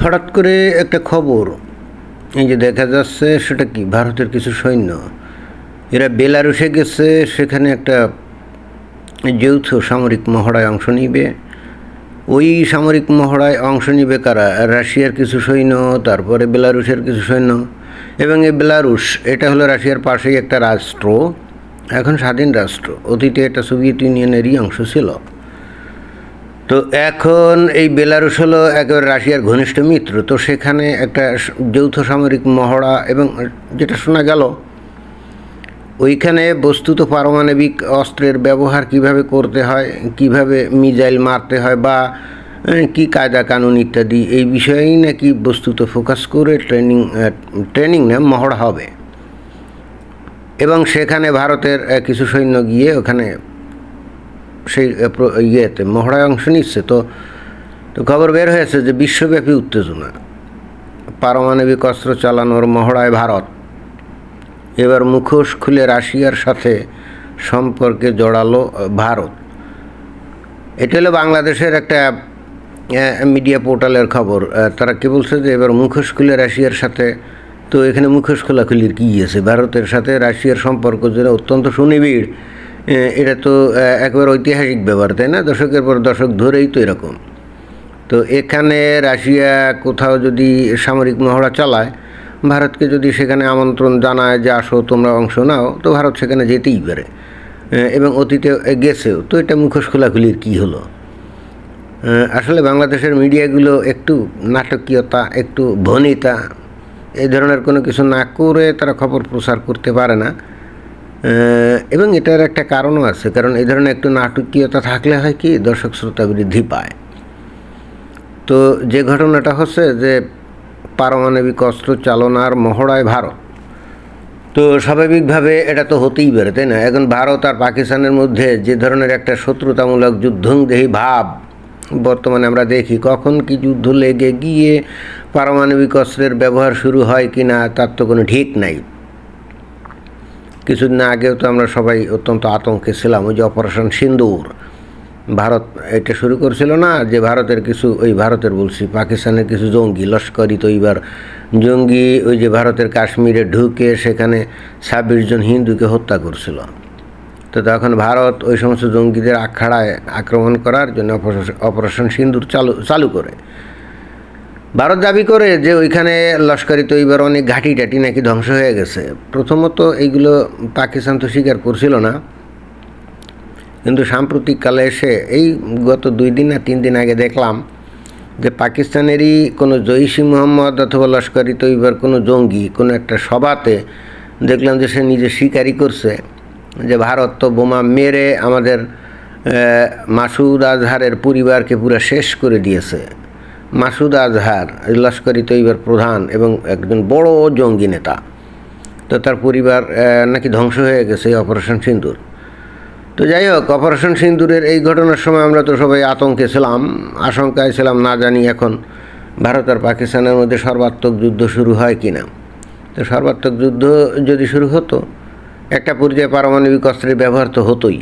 হঠাৎ করে একটা খবর, এই যে দেখা যাচ্ছে সেটা কি? ভারতের কিছু সৈন্য। এরা বেলারুসে গেছে, সেখানে একটা যৌথ সামরিক মহড়ায় অংশ নিবে। ওই সামরিক মহড়ায় অংশ নিবে কারা? রাশিয়ার কিছু সৈন্য, তারপরে বেলারুশের কিছু সৈন্য। এবং এই বেলারুশ, এটা হলো রাশিয়ার পাশেই একটা রাষ্ট্র, এখন স্বাধীন রাষ্ট্র। অতীতে এটা সোভিয়েত ইউনিয়নেরই অংশ ছিল। তো এখন এই বেলারুশ হলো একেবারে রাশিয়ার ঘনিষ্ঠ মিত্র। তো সেখানে একটা যৌথ সামরিক মহড়া এবং যেটা শোনা গেল, ওইখানে বস্তুত পারমাণবিক অস্ত্রের ব্যবহার কীভাবে করতে হয়, কীভাবে মিজাইল মারতে হয় বা কি কায়দা কানুন ইত্যাদি, এই বিষয়েই নাকি বস্তুত ফোকাস করে ট্রেনিং ট্রেনিং না মহড়া হবে। এবং সেখানে ভারতের কিছু সৈন্য গিয়ে ওখানে সেই ইয়েতে, মহড়ায় অংশ নিচ্ছে, তো তো খবর বের হয়েছে যে বিশ্বব্যাপী উত্তেজনা। পারমাণবিক অস্ত্র চালানোর মহড়ায় ভারত। এবার মুখোশ খুলে রাশিয়ার সাথে সম্পর্কে জড়ালো ভারত। এটা হলো বাংলাদেশের একটা মিডিয়া পোর্টালের খবর। তারা কি বলছে যে এবার মুখোশ খুলে রাশিয়ার সাথে, তো এখানে মুখোশ খোলাখুলির কী আছে? ভারতের সাথে রাশিয়ার সম্পর্ক যেটা অত্যন্ত সুনিবিড়। এটা তো একবার ঐতিহাসিক ব্যাপার, তাই না? দশকের পর দশক ধরেই তো এরকম। তো এখানে রাশিয়া কোথাও যদি সামরিক মহড়া চালায়, ভারতকে যদি সেখানে আমন্ত্রণ জানায় যে আসো, তোমরা অংশ নাও, তো ভারত সেখানে যেতেই পারে। এবং অতীতে গেছেও, তো এটা মুখোশ খোলাখুলির কী হলো? আসলে বাংলাদেশের মিডিয়াগুলো একটু নাটকীয়তা, একটু ভনিতা এই ধরনের কোনো কিছু না করে তারা খবর প্রচার করতে পারে না। এবং এটার একটা কারণও আছে। কারণ এই ধরনের একটু নাটকীয়তা থাকলে হয় কি, দর্শক শ্রোতা বৃদ্ধি পায়। তো যে ঘটনাটা হচ্ছে যে পারমাণবিক অস্ত্র চালনার মহড়ায় ভারত। তো স্বাভাবিকভাবে এটা তো হতেই পারে, তাই না? এখন ভারত আর পাকিস্তানের মধ্যে যে ধরনের একটা শত্রুতামূলক যুদ্ধংদেহী ভাব বর্তমানে আমরা দেখি, কখন কি যুদ্ধ লেগে গিয়ে পারমাণবিক অস্ত্রের ব্যবহার শুরু হয় কি না তার তো কোনো ঠিক নাই। কিছুদিন আগেও তো আমরা সবাই অত্যন্ত আতঙ্কে ছিলাম, ওই যে অপারেশন সিন্দুর। ভারত, এটা শুরু করছিল না যে ভারতের কিছু, ওই ভারতের বলছি, পাকিস্তানের কিছু জঙ্গি, লস্করি তো এইবার জঙ্গি, ওই যে ভারতের কাশ্মীরে ঢুকে সেখানে ছাব্বিশ জন হিন্দুকে হত্যা করছিল। তো তখন ভারত ওই সমস্ত জঙ্গিদের আখাড়ায় আক্রমণ করার জন্য অপারেশন সিন্দুর চালু চালু করে। ভারত দাবি করে যে ওইখানে লস্করি তৈবার অনেক ঘাঁটি টাটি নাকি ধ্বংস হয়ে গেছে। প্রথমত এইগুলো পাকিস্তান তো স্বীকার করছিল না। কিন্তু সাম্প্রতিককালে এসে এই গত দুই দিন না তিন দিন আগে দেখলাম যে পাকিস্তানেরই কোনো জৈশি মোহাম্মদ অথবা লস্করি তৈবার কোনো জঙ্গি, কোনো একটা সভাতে দেখলাম যে সে নিজে স্বীকারই করছে যে ভারত তো বোমা মেরে আমাদের মাসুদ আজহারের পরিবারকে পুরো শেষ করে দিয়েছে। মাসুদ আজহার লস্করি তৈবার প্রধান এবং একজন বড় জঙ্গি নেতা। তো তার পরিবার নাকি ধ্বংস হয়ে গেছে এই অপারেশন সিন্দুর। তো যাই হোক, অপারেশন সিন্দুরের এই ঘটনার সময় আমরা তো সবাই আতঙ্কে ছিলাম, আশঙ্কায় ছিলাম, না জানি এখন ভারত আর পাকিস্তানের মধ্যে সর্বাত্মক যুদ্ধ শুরু হয় কি না তো সর্বাত্মক যুদ্ধ যদি শুরু হতো, একটা পর্যায়ে পারমাণবিক অস্ত্রের ব্যবহার তো হতোই।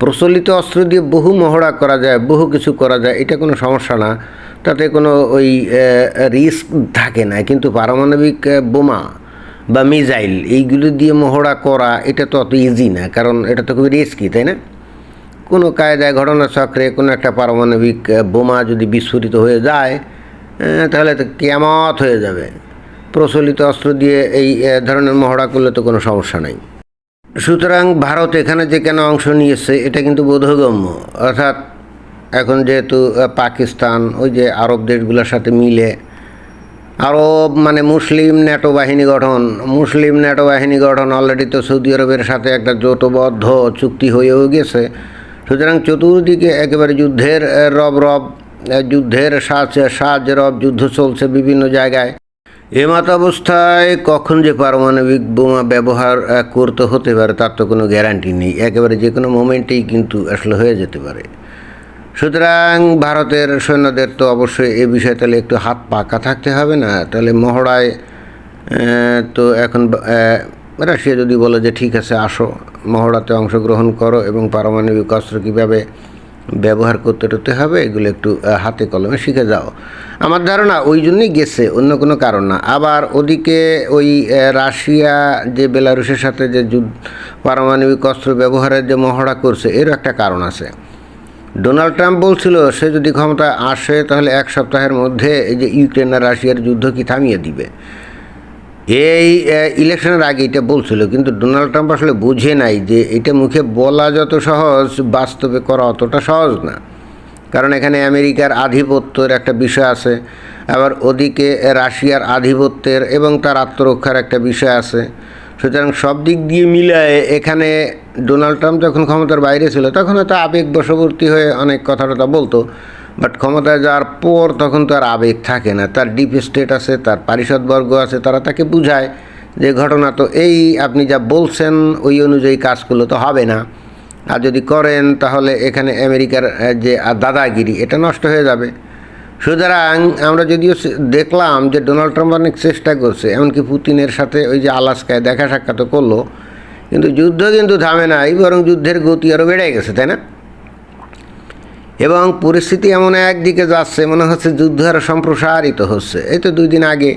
প্রচলিত অস্ত্র দিয়ে বহু মহড়া করা যায়, বহু কিছু করা যায়, এটা কোনো সমস্যা না। তাতে কোনো ওই রিস্ক থাকে না। কিন্তু পারমাণবিক বোমা বা মিজাইল এইগুলো দিয়ে মহড়া করা, এটা তো অত ইজি না। কারণ এটা তো খুবই রিস্কি তাই না? কোনো কায়দায় ঘটনা চক্রে কোনো একটা পারমাণবিক বোমা যদি বিস্ফোরিত হয়ে যায় তাহলে তো কেমত হয়ে যাবে। প্রচলিত অস্ত্র দিয়ে এই ধরনের মহড়া করলে তো কোনো সমস্যা নেই। সুতরাং ভারত এখানে যে কেন অংশ নিয়েছে, এটা কিন্তু বোধগম্য। অর্থাৎ এখন যেহেতু পাকিস্তান, ওই যে আরব দেশগুলোর সাথে মিলে, আরব মানে মুসলিম ন্যাটো বাহিনী গঠন, মুসলিম ন্যাটো বাহিনী গঠন অলরেডি তো সৌদি আরবের সাথে একটা জোটবদ্ধ চুক্তি হয়েও গেছে। সুতরাং চতুর্দিকে একেবারে যুদ্ধের রব রব যুদ্ধের সাজ সাজ রব, যুদ্ধ চলছে বিভিন্ন জায়গায়। এমত অবস্থায় কখন যে পারমাণবিক বোমা ব্যবহার করতে হতে পারে, তার তো কোনো গ্যারান্টি নেই। একেবারে যে কোনো মোমেন্টেই কিন্তু আসলে হয়ে যেতে পারে। সুতরাং ভারতের সৈন্যদের তো অবশ্যই এ বিষয়ে তাহলে একটু হাত পাকা থাকতে হবে না। তাহলে মহড়ায় তো এখন রাশিয়া যদি বলে যে ঠিক আছে, আসো, মহড়াতে অংশগ্রহণ করো এবং পারমাণবিক অস্ত্র কীভাবে ব্যবহার করতে টতে হবে, এগুলো একটু হাতে কলমে শিখে যাও। আমার ধারণা ওই জন্যই গেছে, অন্য কোনো কারণ না। আবার ওদিকে ওই রাশিয়া, যে বেলারুশের সাথে যে যুদ্ধ, পারমাণবিক অস্ত্র ব্যবহারের যে মহড়া করছে, এরও একটা কারণ আছে। ডোনাল্ড ট্রাম্প বলছিল, সে যদি ক্ষমতা আসে, তাহলে এক সপ্তাহের মধ্যে এই যে ইউক্রেন আর রাশিয়ার যুদ্ধ কি থামিয়ে দিবে? এই ইলেকশনের আগে এটা বলছিল, কিন্তু ডোনাল্ড ট্রাম্প আসলে বুঝে নাই যে এটা মুখে বলা যত সহজ, বাস্তবে করা অতটা সহজ না। কারণ এখানে আমেরিকার আধিপত্যের একটা বিষয় আছে, আবার ওদিকে রাশিয়ার আধিপত্যের এবং তার আত্মরক্ষার একটা বিষয় আছে। সুতরাং সব দিক দিয়ে মিলায় এখানে ডোনাল্ড ট্রাম্প যখন ক্ষমতার বাইরে ছিল, তখন হয়তো আবেগ বশবর্তী হয়ে অনেক কথা টথা বলতো। বাট ক্ষমতায় যাওয়ার পর তখন তো আর আবেগ থাকে না। তার ডিপ স্টেট আছে, তার পারিষদবর্গ আছে, তারা তাকে বুঝায় যে ঘটনা তো এই, আপনি যা বলছেন ওই অনুযায়ী কাজগুলো তো হবে না। আর যদি করেন তাহলে এখানে আমেরিকার যে দাদাগিরি, এটা নষ্ট হয়ে যাবে। সুতরাং আমরা যদিও দেখলাম যে ডোনাল্ড ট্রাম্প অনেক চেষ্টা করছে, এমনকি পুতিনের সাথে ওই যে আলাস্কায় দেখা সাক্ষাৎ করল। কিন্তু যুদ্ধ কিন্তু থামে নাই, বরং যুদ্ধের গতি আরও বেড়ে গেছে, তাই না? এবং পরিস্থিতি এমন একদিকে যাচ্ছে মনে হচ্ছে যুদ্ধ আরও সম্প্রসারিত হচ্ছে। এই তো দুই দিন আগে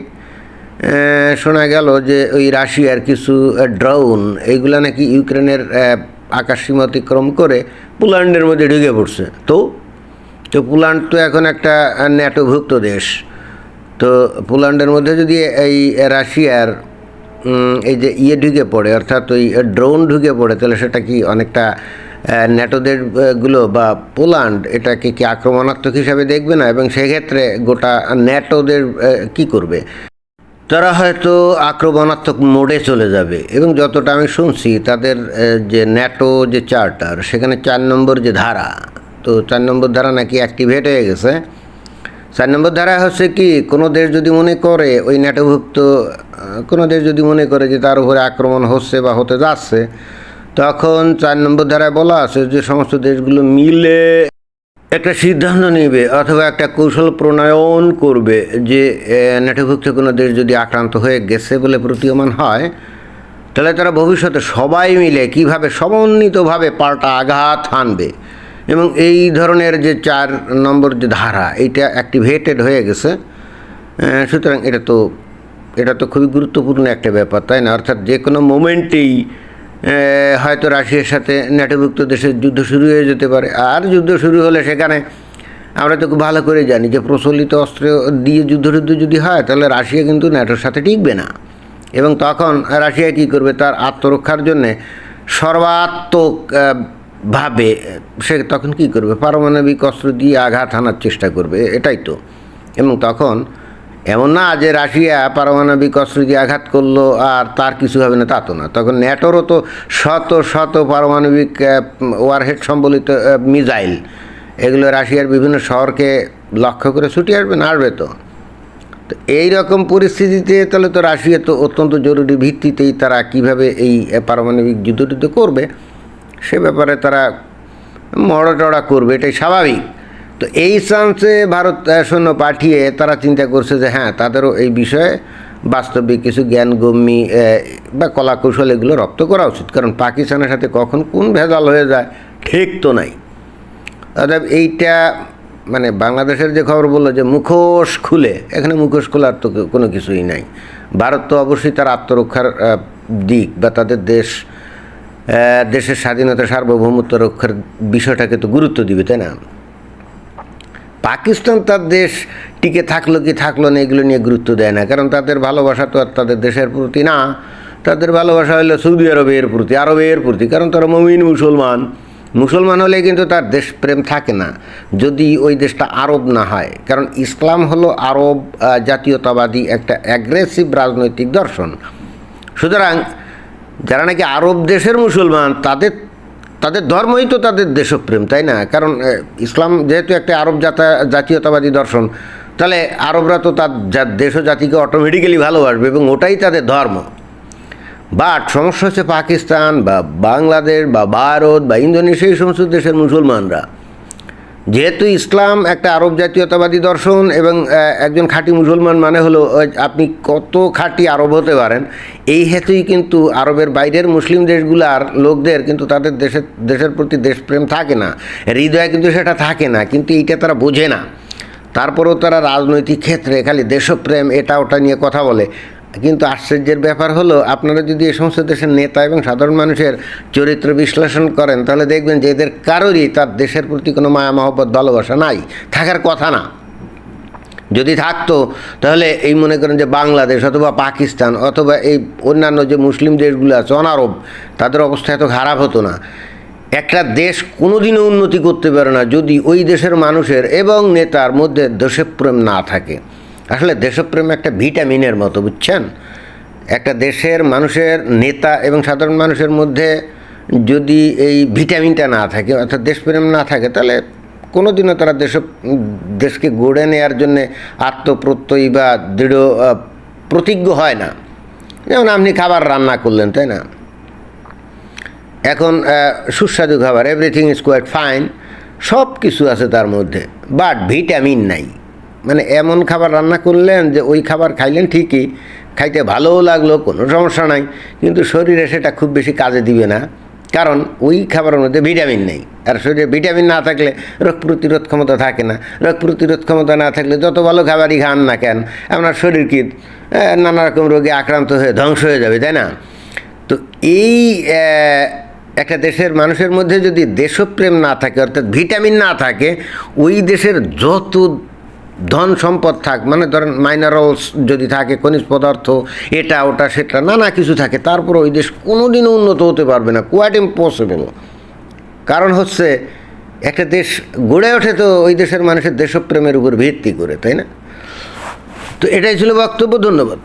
শোনা গেল যে ওই রাশিয়ার কিছু ড্রোন এইগুলো নাকি ইউক্রেনের আহ, আকাশ সীমা অতিক্রম করে পোল্যান্ডের মধ্যে ঢুকে পড়ছে। তো তো পোল্যান্ড তো এখন একটা ন্যাটোভুক্ত দেশ। তো পোল্যান্ডের মধ্যে যদি এই রাশিয়ার এই যে ইয়ে ঢুকে পড়ে, অর্থাৎ ওই ড্রোন ঢুকে পড়ে, তাহলে সেটা কি অনেকটা ন্যাটোদেরগুলো বা পোল্যান্ড এটাকে কি আক্রমণাত্মক হিসাবে দেখবে না? এবং সেক্ষেত্রে গোটা ন্যাটোদের কি করবে? তারা হয়তো আক্রমণাত্মক মোডে চলে যাবে। এবং যতটা আমি শুনছি, তাদের যে ন্যাটো যে চার্টার, সেখানে চার নম্বর যে ধারা, তো চার নম্বর ধারা নাকি অ্যাক্টিভেট হয়ে গেছে। চার নম্বর ধারা হচ্ছে কি, কোনো দেশ যদি মনে করে ওই ন্যাটোভুক্ত কোনো দেশ যদি মনে করে যে তার উপরে আক্রমণ হচ্ছে বা হতে যাচ্ছে তখন চার নম্বর ধারায় বলা আছে যে সমস্ত দেশগুলো মিলে একটা সিদ্ধান্ত নেবে অথবা একটা কৌশল প্রণয়ন করবে যে আহ, ন্যাটোভুক্ত কোনো দেশ যদি আক্রান্ত হয়ে গেছে বলে প্রতীয়মান হয় তাহলে তারা ভবিষ্যতে সবাই মিলে কীভাবে সমন্বিতভাবে পাল্টা আঘাত হানবে। এবং এই ধরনের যে চার নম্বর যে ধারা এটা অ্যাক্টিভেটেড হয়ে গেছে। সুতরাং এটা তো এটা তো খুবই গুরুত্বপূর্ণ একটা ব্যাপার, তাই না? অর্থাৎ যে কোনো মোমেন্টেই হয়তো রাশিয়ার সাথে ন্যাটোভুক্ত দেশের যুদ্ধ শুরু হয়ে যেতে পারে। আর যুদ্ধ শুরু হলে সেখানে আমরা তো খুব ভালো করে জানি যে প্রচলিত অস্ত্র দিয়ে যুদ্ধ টুদ্ধ যদি হয়, তাহলে রাশিয়া কিন্তু ন্যাটোর সাথে টিকবে না। এবং তখন রাশিয়া কী করবে? তার আত্মরক্ষার জন্যে সর্বাত্মক ভাবে সে তখন কী করবে? পারমাণবিক অস্ত্র দিয়ে আঘাত হানার চেষ্টা করবে, এটাই তো। এবং তখন এমন না যে রাশিয়া পারমাণবিক অস্ত্র দিয়ে আঘাত করল আর তার কিছু হবে না, তা তো না। তখন ন্যাটোরও তো শত শত পারমাণবিক ওয়ারহেড সম্বলিত মিসাইল, এগুলো রাশিয়ার বিভিন্ন শহরকে লক্ষ্য করে ছুটে আসবে না, আসবে তো। তো এই রকম পরিস্থিতিতে তাহলে তো রাশিয়া তো অত্যন্ত জরুরি ভিত্তিতেই তারা কীভাবে এই পারমাণবিক যুদ্ধ করবে, সে ব্যাপারে তারা মড়া টড়া করবে, এটাই স্বাভাবিক। তো এই চান্সে ভারত সৈন্য পাঠিয়ে তারা চিন্তা করছে যে হ্যাঁ তাদেরও এই বিষয়ে বাস্তবিক কিছু জ্ঞানগম্যী আহ, বা কলাকৌশল এগুলো রপ্ত করা উচিত। কারণ পাকিস্তানের সাথে কখন কোন ভেজাল হয়ে যায় ঠিক তো নাই। অর্থাৎ এইটা মানে বাংলাদেশের যে খবর বলল যে মুখোশ খুলে এখানে মুখোশ খোলার তো কোনো কিছুই নাই। ভারত তো অবশ্যই তার আত্মরক্ষার দিক বা তাদের দেশ দেশের স্বাধীনতা সার্বভৌমত্ব রক্ষার বিষয়টাকে তো গুরুত্ব দিবে তাই না? পাকিস্তান তার দেশ টিকে থাকল কি থাকল না, এগুলো নিয়ে গুরুত্ব দেয় না। কারণ তাদের ভালোবাসা তো আর তাদের দেশের প্রতি না। তাদের ভালোবাসা হলো সৌদি আরবের প্রতি আরবের প্রতি। কারণ তারা মমিন মুসলমান। মুসলমান হলে কিন্তু তার দেশপ্রেম থাকে না, যদি ওই দেশটা আরব না হয়। কারণ ইসলাম হলো আরব জাতীয়তাবাদী একটা অ্যাগ্রেসিভ রাজনৈতিক দর্শন। সুতরাং যারা নাকি আরব দেশের মুসলমান, তাদের তাদের ধর্মই তো তাদের দেশপ্রেম, তাই না? কারণ ইসলাম যেহেতু একটা আরব জাতা, জাতীয়তাবাদী দর্শন, তাহলে আরবরা তো তার দেশ জাতিকে অটোমেটিক্যালি ভালোবাসবে এবং ওটাই তাদের ধর্ম। বাট সমস্যা হচ্ছে পাকিস্তান বা বাংলাদেশ বা ভারত বা ইন্দোনেশিয়া, এই সমস্ত দেশের মুসলমানরা যেহেতু ইসলাম একটা আরব জাতীয়তাবাদী দর্শন এবং একজন খাঁটি মুসলমান মানে হলো আপনি কত খাঁটি আরব হতে পারেন, এই হেতুই কিন্তু আরবের বাইরের মুসলিম দেশগুলার লোকদের কিন্তু তাদের দেশের দেশের প্রতি দেশপ্রেম থাকে না, হৃদয়ে কিন্তু সেটা থাকে না, কিন্তু এইটা তারা বোঝে না। তারপরেও তারা রাজনৈতিক ক্ষেত্রে খালি দেশপ্রেম, এটা ওটা নিয়ে কথা বলে। কিন্তু আশ্চর্যের ব্যাপার হলো, আপনারা যদি এই সমস্ত দেশের নেতা এবং সাধারণ মানুষের চরিত্র বিশ্লেষণ করেন, তাহলে দেখবেন যে এদের কারোরই তার দেশের প্রতি কোনো মায়া, মহব্বত, ভালোবাসা নাই। থাকার কথা না। যদি থাকতো, তাহলে এই মনে করেন যে বাংলাদেশ অথবা পাকিস্তান অথবা এই অন্যান্য যে মুসলিম দেশগুলো আছে, অনারব, তাদের অবস্থা এত খারাপ হতো না। একটা দেশ কোনোদিনও উন্নতি করতে পারে না যদি ওই দেশের মানুষের এবং নেতার মধ্যে দেশপ্রেম না থাকে। আসলে দেশপ্রেম একটা ভিটামিনের মতো, বুঝছেন? একটা দেশের মানুষের নেতা এবং সাধারণ মানুষের মধ্যে যদি এই ভিটামিনটা না থাকে, অর্থাৎ দেশপ্রেম না থাকে, তাহলে কোনোদিনও তারা দেশ, দেশকে গড়ে নেওয়ার জন্যে আত্মপ্রত্যয়ী বা দৃঢ় প্রতিজ্ঞ হয় না। যেমন আপনি খাবার রান্না করলেন, তাই না? এখন সুস্বাদু খাবার এভরিথিং ইজ কোয়াইট ফাইন সব কিছু আছে তার মধ্যে বাট ভিটামিন নাই। মানে এমন খাবার রান্না করলেন যে ওই খাবার খাইলেন ঠিকই, খাইতে ভালোও লাগল, কোনো সমস্যা নাই, কিন্তু শরীরে সেটা খুব বেশি কাজে দিবে না, কারণ ওই খাবারের মধ্যে ভিটামিন নেই, আর শরীরে ভিটামিন না থাকলে রোগ প্রতিরোধ ক্ষমতা থাকে না, রোগ প্রতিরোধ ক্ষমতা না থাকলে যত ভালো খাবারই খান না কেন, আপনার শরীর কি নানা রকম রোগে আক্রান্ত হয়ে ধ্বংস হয়ে যাবে, তাই না? তো এই একটা দেশের মানুষের মধ্যে যদি দেশপ্রেম না থাকে, অর্থাৎ ভিটামিন না থাকে, ওই দেশের যত ধন সম্পদ থাক মানে ধরেন মাইনারলস যদি থাকে, খনিজ পদার্থ, এটা, ওটা, সেটা, নানা কিছু থাকে তারপর ওই দেশ কোনো দিনও উন্নত হতে পারবে না কোয়াইট ইম্পসিবল কারণ হচ্ছে, একটা দেশ গড়ে ওঠে তো ওই দেশের মানুষের দেশপ্রেমের উপর ভিত্তি করে, তাই না? তো এটাই ছিল বক্তব্য, ধন্যবাদ।